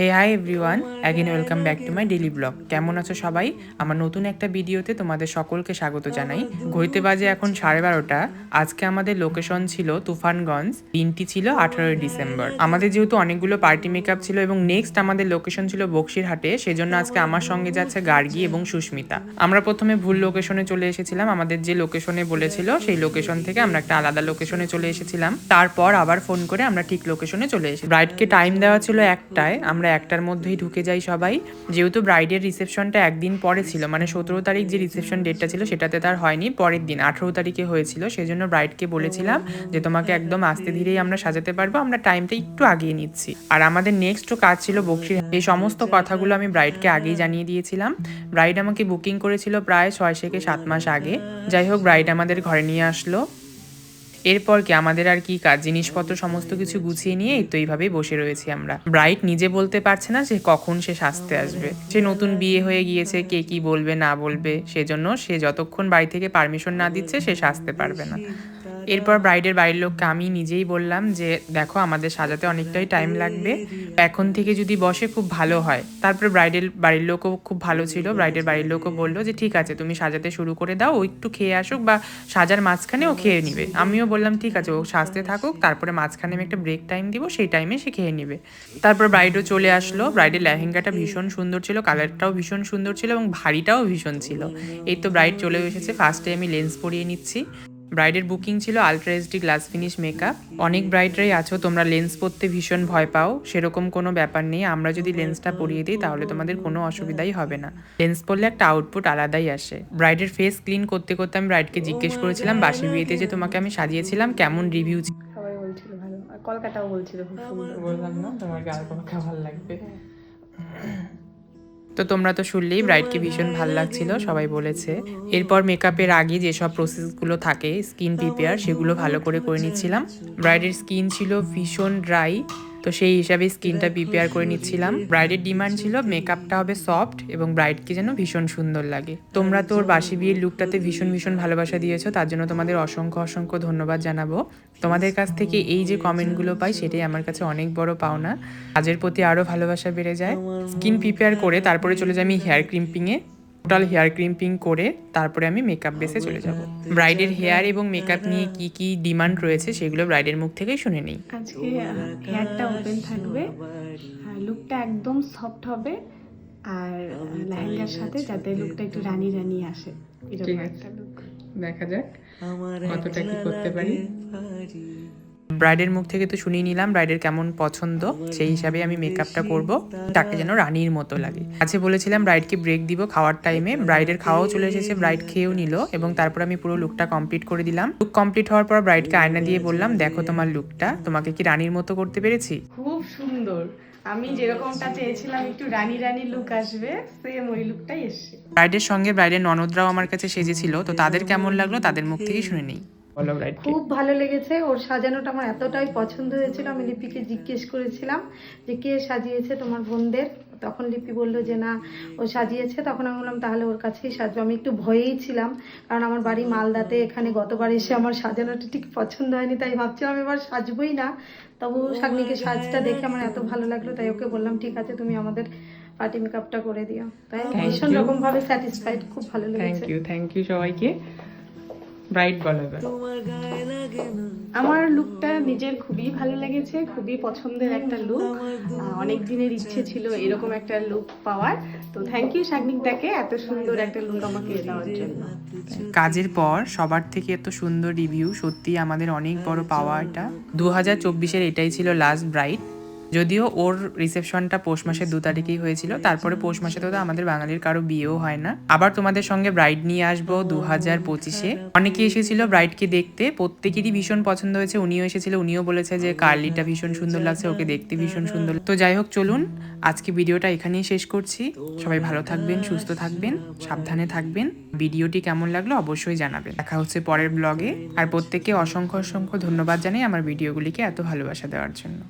Hey hi everyone again welcome back to my daily blog কেমন আছো সবাই? আমার নতুন একটা ভিডিওতে তোমাদের সকলকে স্বাগত জানাই। ঘড়িতে বাজে এখন সাড়ে বারোটা। আজকে আমাদের লোকেশন ছিল তুফানগঞ্জ। দিনটি ছিল আঠারোই ডিসেম্বর। আমাদের যেহেতু অনেকগুলো পার্টি মেকআপ ছিল এবং নেক্সট আমাদের লোকেশন ছিল বক্সিরহাটে, সেজন্য আজকে আমার সঙ্গে যাচ্ছে গার্গী এবং সুস্মিতা। আমরা প্রথমে ভুল লোকেশনে চলে এসেছিলাম। আমাদের যে লোকেশনে বলেছিল, সেই লোকেশন থেকে আমরা একটা আলাদা লোকেশনে চলে এসেছিলাম। তারপর আবার ফোন করে আমরা ঠিক লোকেশনে চলে এসেছি। ব্রাইডকে টাইম দেওয়া ছিল একটায়। আমরা একটার মধ্যেই ঢুকে যাই সবাই। যেহেতু ব্রাইডের রিসেপশনটা একদিন পরে ছিল মানে সতেরো তারিখ যে রিসেপশন ডেটটা ছিল সেটাতে তার হয়নি, পরের দিন আঠেরো তারিখে হয়েছিল, সেজন্য ব্রাইডকে বলেছিলাম যে তোমাকে একদম আস্তে ধীরেই আমরা সাজাতে পারব, আমরা টাইমটা একটু আগিয়ে নিচ্ছি। আর আমাদের নেক্সটও কাজ ছিল বক্সির এই সমস্ত কথাগুলো আমি ব্রাইডকে আগেই জানিয়ে দিয়েছিলাম। ব্রাইড আমাকে বুকিং করেছিল প্রায় ছয় থেকে সাত মাস আগে। যাই হোক ব্রাইড আমাদের ঘরে নিয়ে আসলো। এরপর কি আমাদের আর কি কাজ জিনিসপত্র সমস্ত কিছু গুছিয়ে নিয়ে তো এইভাবেই বসে রয়েছি আমরা। ব্রাইট নিজে বলতে পারছে না যে কখন সে সাজতে আসবে। সে নতুন বিয়ে হয়ে গিয়েছে, কে কি বলবে না বলবে, সেজন্য সে যতক্ষণ বাড়ি থেকে পারমিশন না দিচ্ছে, সে সাজতে পারবে না। এরপর ব্রাইডের বাড়ির লোককে আমি নিজেই বললাম যে, দেখো, আমাদের সাজাতে অনেকটাই টাইম লাগবে। এখন থেকে যদি বসে খুব ভালো হয়। তারপরে ব্রাইডের বাড়ির লোকও খুব ভালো ছিল। ব্রাইডের বাড়ির লোকও বলল যে, ঠিক আছে, তুমি সাজাতে শুরু করে দাও। ও একটু খেয়ে আসুক বা সাজার মাঝখানে ও খেয়ে নিবে। আমিও বললাম, ঠিক আছে, ও সাজতে থাকুক। তারপরে মাঝখানে আমি একটা ব্রেক টাইম দিব। সেই টাইমে সে খেয়ে নিবে। তারপর ব্রাইডও চলে আসলো। ব্রাইডের লেহেঙ্গাটা ভীষণ সুন্দর ছিল কালারটাও ভীষণ সুন্দর ছিল এবং ভারীটাও ভীষণ ছিল। এই তো ব্রাইড চলে এসেছে। ফার্স্টে আমি লেন্স পরিয়ে নিচ্ছি। ব্রাইডের বুকিং ছিল ultra HD glass finish makeup. অনেক ব্রাইডরাই আছো তোমরা লেন্স পরতে ভীষণ ভয় পাও। সেরকম কোনো ব্যাপার নেই আমরা যদি লেন্সটা পরিয়ে দিই তাহলে তোমাদের কোনো অসুবিধাই হবে না। লেন্স পরলে একটা আউটপুট আলাদাই আসে। ব্রাইডের ফেস ক্লিন করতে করতে আমি ব্রাইডকে জিজ্ঞেস করেছিলাম বাসি বিয়েতে যে তোমাকে আমি সাজিয়েছিলাম কেমন রিভিউ সবাই বলছিল ভালো। আর কলকাতাও বলছিল খুব সুন্দর। বললাম না তোমার গাল তোমাকে ভালো লাগবে। তো তোমরা তো শুনলেই ব্রাইডকে ভীষণ ভালো লাগছিল, সবাই বলেছে। এরপর মেকআপের আগে যেসব প্রসেসগুলো থাকে স্কিন প্রিপেয়ার সেগুলো ভালো করে করে নিচ্ছিলাম। ব্রাইডের স্কিন ছিল ভীষণ ড্রাই তো সেই হিসাবে স্কিনটা প্রিপেয়ার করে নিচ্ছিলাম। ব্রাইডের ডিমান্ড ছিল মেকআপটা হবে সফট এবং ব্রাইডকে যেন ভীষণ সুন্দর লাগে। তোমরা তো ওর বাসি বিয়ের লুকটাতে ভীষণ ভীষণ ভালোবাসা দিয়েছ তার জন্য তোমাদের অসংখ্য অসংখ্য ধন্যবাদ জানাব। তোমাদের কাছ থেকে এই যে কমেন্টগুলো পাই সেটাই আমার কাছে অনেক বড় পাওনা। কাজের প্রতি আরও ভালোবাসা বেড়ে যায়। স্কিন প্রিপেয়ার করে তারপরে চলে যাই আমি হেয়ার ক্রিম্পিংয়ে টোটাল হেয়ার ক্রিম্পিং করে তারপরে আমি মেকআপ বেসে চলে যাব। ব্রাইডের হেয়ার এবং মেকআপ নিয়ে কি কি ডিমান্ড রয়েছে সেগুলো ব্রাইডের মুখ থেকেই শুনে নিই। আজকে হেয়ারটা ওপেন থাকবে। আর লুকটা একদম সফট হবে। আর লেহেঙ্গার সাথে যাতে লুকটা একটু রানি রানি আসে এরকম একটা লুক দেখা যাক কতটা কি করতে পারি। ব্রাইডের মুখ থেকে তো শুনিয়ে নিলাম ব্রাইডের কেমন পছন্দ সেই হিসাবে আমি মেকআপটা করব। তাকে যেন রানীর মতো লাগে। আজকে বলেছিলাম ব্রাইডকে ব্রেক দিব খাওয়ার টাইমে ব্রাইডের খাওয়াও চলে এসেছে ব্রাইড খেয়েও নিল এবং তারপর আমি পুরো লুকটা কমপ্লিট করে দিলাম। লুক কমপ্লিট হওয়ার পর ব্রাইডকে আয়না দিয়ে বললাম দেখো তোমার লুকটা তোমাকে কি রানীর মতো করতে পেরেছি? খুব সুন্দর। আমি যেরকমটা চেয়েছিলাম একটু রানি রানি লুক আসবে সেম ওই লুকটাই এসছে। ব্রাইডের সঙ্গে ব্রাইডের ননদরাও আমার কাছে সেজেছিল তো তাদের কেমন লাগল তাদের মুখ থেকেই শুনে নেই। খুব ভালো লেগেছে। ওর সাজানোটা আমার এতটাই পছন্দ হয়েছিল। আমি লিপিকে জিজ্ঞেস করেছিলাম যে কে সাজিয়েছে তোমার বোনদের? তখন লিপি বলল যে না ও সাজিয়েছে। তখন আমি বললাম তাহলে ওর কাছেই সাজবো। আমি একটু ভয়েই ছিলাম কারণ আমার বাড়ি মালদাতে এখানে গতবার এসে আমার সাজানোটা ঠিক পছন্দ হয়নি তাই ভাবছিলাম এবার সাজবোই না। তবু শাগনিকে সাজটা দেখে আমার এত ভালো লাগল তাই ওকে বললাম ঠিক আছে তুমি আমাদের পার্টি মেকআপটা করে দিও। তাই ভীষণ. রকম ভাবে স্যাটিসফাইড খুব ভালো লেগেছে। থ্যাংক ইউ থ্যাংক ইউ সবাইকে। ব্রাইড বলো এবার আমার লুকটা নিজের খুবই ভালো লেগেছে খুবই পছন্দের একটা লুক অনেক দিনের ইচ্ছে ছিল এরকম একটা লুক পাওয়ার। তো থ্যাংক ইউ শাগনিকদাকে এত সুন্দর একটা লুক আমাকে দেওয়ার জন্য। কাজের পর সবার থেকে এত সুন্দর রিভিউ সত্যি আমাদের অনেক বড় পাওয়া এটা। দু হাজার চব্বিশের এটাই ছিল লাস্ট ব্রাইট যদিও ওর রিসেপশনটা পৌষ মাসের দু তারিখেই হয়েছিল, তারপরে পৌষ মাসে তো আমাদের বাঙালির কারও বিয়েও হয় না। আবার তোমাদের সঙ্গে ব্রাইড নিয়ে আসব দু হাজার পঁচিশে। অনেকে এসেছিল ব্রাইডকে দেখতে, প্রত্যেকেরই ভীষণ পছন্দ হয়েছে, উনিও এসেছিল, উনিও বলেছে যে কার্লিটা ভীষণ সুন্দর লাগছে, ওকে দেখতে ভীষণ সুন্দর তো যাই হোক, চলুন, আজকে ভিডিওটা এখানেই শেষ করছি। সবাই ভালো থাকবেন, সুস্থ থাকবেন, সাবধানে থাকবেন। ভিডিওটি কেমন লাগল অবশ্যই জানাবেন। দেখা হচ্ছে পরের ব্লগে আর প্রত্যেককে অসংখ্য অসংখ্য ধন্যবাদ জানাই আমার ভিডিওগুলিকে এত ভালোবাসা দেওয়ার জন্য।